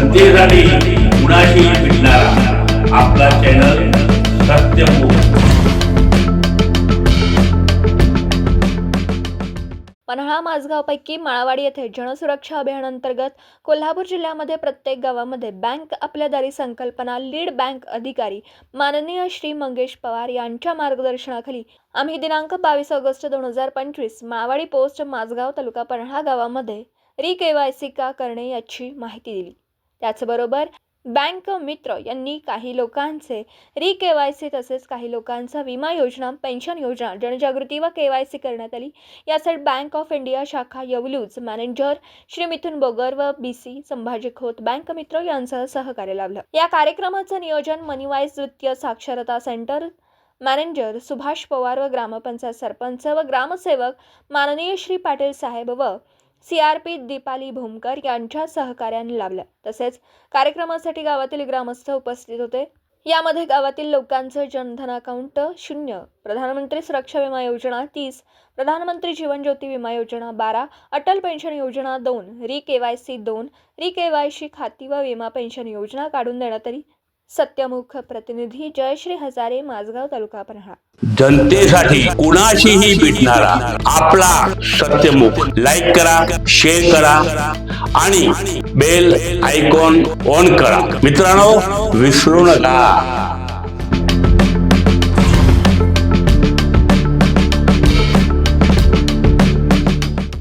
जनतेसाठी कुणाशी भेटणारा. आपला चॅनल पन्हाळा माझगावपैकी माळावाडी येथे जनसुरक्षा अभियानांतर्गत कोल्हापूर जिल्ह्यामध्ये प्रत्येक गावामध्ये बँक आपल्या दारी संकल्पना लीड बँक अधिकारी माननीय श्री मंगेश पवार यांच्या मार्गदर्शनाखाली आम्ही दिनांक बावीस ऑगस्ट दोन हजार पंचवीस माळवाडी पोस्ट माझगाव तालुका पन्हाळा गावामध्ये री के वाय सी का करणे याची माहिती दिली. त्याचबरोबर बँक मित्र यांनी काही लोकांचे री के वाय सी तसेच काही लोकांचा विमा योजना पेन्शन योजना जनजागृती व के वाय सी करण्यात आली. यासाठी बँक ऑफ इंडिया शाखा येवलूज मॅनेजर श्री मिथुन बोगर व B C Sambhaji Khot bank मित्र यांचं सहकार्य लाभलं. या कार्यक्रमाचं नियोजन मनीवाईज वित्तीय साक्षरता सेंटर मॅनेजर सुभाष पवार व ग्रामपंचायत सरपंच व ग्रामसेवक माननीय श्री पाटील साहेब व C R P Deepali Bhumkar यांच्या सहकार्याने लाभल्या. तसेच कार्यक्रमासाठी गावातील ग्रामस्थ उपस्थित होते. यामध्ये गावातील लोकांचं जनधन अकाउंट शून्य प्रधानमंत्री सुरक्षा विमा योजना तीस प्रधानमंत्री जीवन ज्योती विमा योजना बारा अटल पेन्शन योजना दोन री के वाय सी दोन री के वाय सी खाती व विमा पेन्शन योजना काढून देण्यात आली. सत्यमुख प्रतिनिधी जयश्री हजारे माझगाव तालुका पन्हाळा. जनतेसाठी कुणाशीही भेटणारा आपला सत्यमुख. लाईक करा शेअर करा आणि बेल आयकॉन ऑन करा. मित्रांनो विसरू नका.